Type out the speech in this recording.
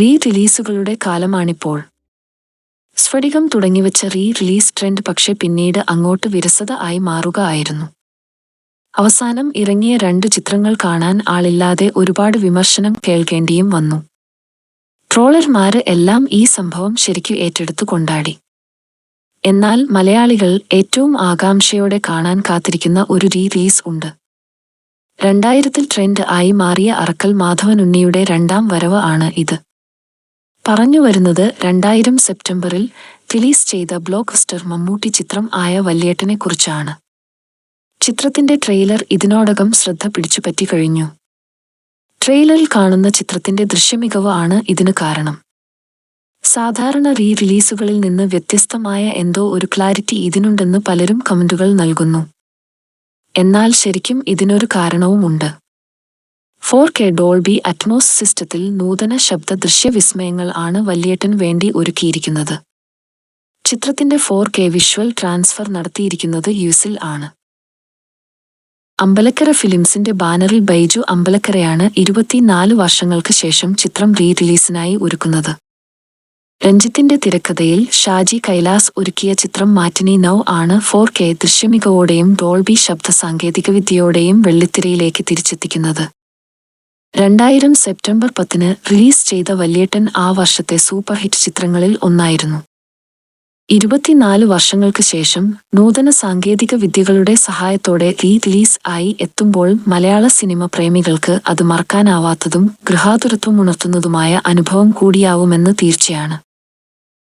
Re റിലീസുകളുടെ കാലമാണിപ്പോൾ. സ്ഫടികം തുടങ്ങിവച്ച റീ റിലീസ് ട്രെൻഡ് പക്ഷെ പിന്നീട് അങ്ങോട്ട് വിരസത ആയി മാറുക ആയിരുന്നു. അവസാനം ഇറങ്ങിയ രണ്ട് ചിത്രങ്ങൾ കാണാൻ ആളില്ലാതെ ഒരുപാട് വിമർശനം കേൾക്കേണ്ടിയും വന്നു. ട്രോളർമാര് എല്ലാം ഈ സംഭവം ശരിക്കു ഏറ്റെടുത്തു കൊണ്ടാടി എന്നാൽ മലയാളികൾ ഏറ്റവും ആകാംക്ഷയോടെ കാണാൻ കാത്തിരിക്കുന്ന ഒരു റീ റിലീസ് ഉണ്ട്. രണ്ടായിരത്തിൽ ട്രെൻഡ് ആയി മാറിയ അറക്കൽ മാധവനുണ്ണിയുടെ രണ്ടാം വരവ് ആണ് ഇത്. പറഞ്ഞു വരുന്നത് രണ്ടായിരം സെപ്റ്റംബറിൽ റിലീസ് ചെയ്ത ബ്ലോക്ക്ബസ്റ്റർ മമ്മൂട്ടി ചിത്രം ആയ വല്ലിയേട്ടനെക്കുറിച്ചാണ് ചിത്രത്തിന്റെ ട്രെയിലർ ഇതിനോടകം ശ്രദ്ധ പിടിച്ചു പറ്റിക്കഴിഞ്ഞു ട്രെയിലറിൽ കാണുന്ന ചിത്രത്തിന്റെ ദൃശ്യമികവ് ആണ് ഇതിന് കാരണം. സാധാരണ റീ റിലീസുകളിൽ നിന്ന് വ്യത്യസ്തമായ എന്തോ ഒരു ക്ലാരിറ്റി ഇതിനുണ്ടെന്ന് പലരും കമന്റുകൾ നൽകുന്നു. എന്നാൽ ശരിക്കും ഇതിനൊരു കാരണവുമുണ്ട്. ഫോർ കെ ഡോൾബി അറ്റ്മോസ് സിസ്റ്റത്തിൽ നൂതന ശബ്ദ ദൃശ്യവിസ്മയങ്ങൾ ആണ് വല്യേട്ടൻ വേണ്ടി ഒരുക്കിയിരിക്കുന്നത്. ചിത്രത്തിന്റെ ഫോർ കെ വിഷ്വൽ ട്രാൻസ്ഫർ നടത്തിയിരിക്കുന്നത് യൂസിൽ ആണ്. അമ്പലക്കര ഫിലിംസിന്റെ ബാനറിൽ ബൈജു അമ്പലക്കരയാണ് ഇരുപത്തിനാല് വർഷങ്ങൾക്ക് ശേഷം ചിത്രം റീ റിലീസിനായി ഒരുക്കുന്നത്. രഞ്ജിത്തിന്റെ തിരക്കഥയിൽ ഷാജി കൈലാസ് ഒരുക്കിയ ചിത്രം മാറ്റിനി നൗ ആണ് ഫോർ കെ ദൃശ്യമികവോടെയും ഡോൾബി ശബ്ദ സാങ്കേതികവിദ്യയോടെയും വെള്ളിത്തിരയിലേക്ക് തിരിച്ചെത്തിക്കുന്നത്. രണ്ടായിരം സെപ്റ്റംബർ പത്തിന് റിലീസ് ചെയ്ത വല്യേട്ടൻ ആ വർഷത്തെ സൂപ്പർ ഹിറ്റ് ചിത്രങ്ങളിൽ ഒന്നായിരുന്നു. ഇരുപത്തിനാല് വർഷങ്ങൾക്ക് ശേഷം നൂതന സാങ്കേതിക വിദ്യകളുടെ സഹായത്തോടെ റീ റിലീസ് ആയി എത്തുമ്പോൾ മലയാള സിനിമ പ്രേമികൾക്ക് അത് മറക്കാനാവാത്തതും ഗൃഹാതുരത്വം ഉണർത്തുന്നതുമായ അനുഭവം കൂടിയാവുമെന്ന് തീർച്ചയാണ്.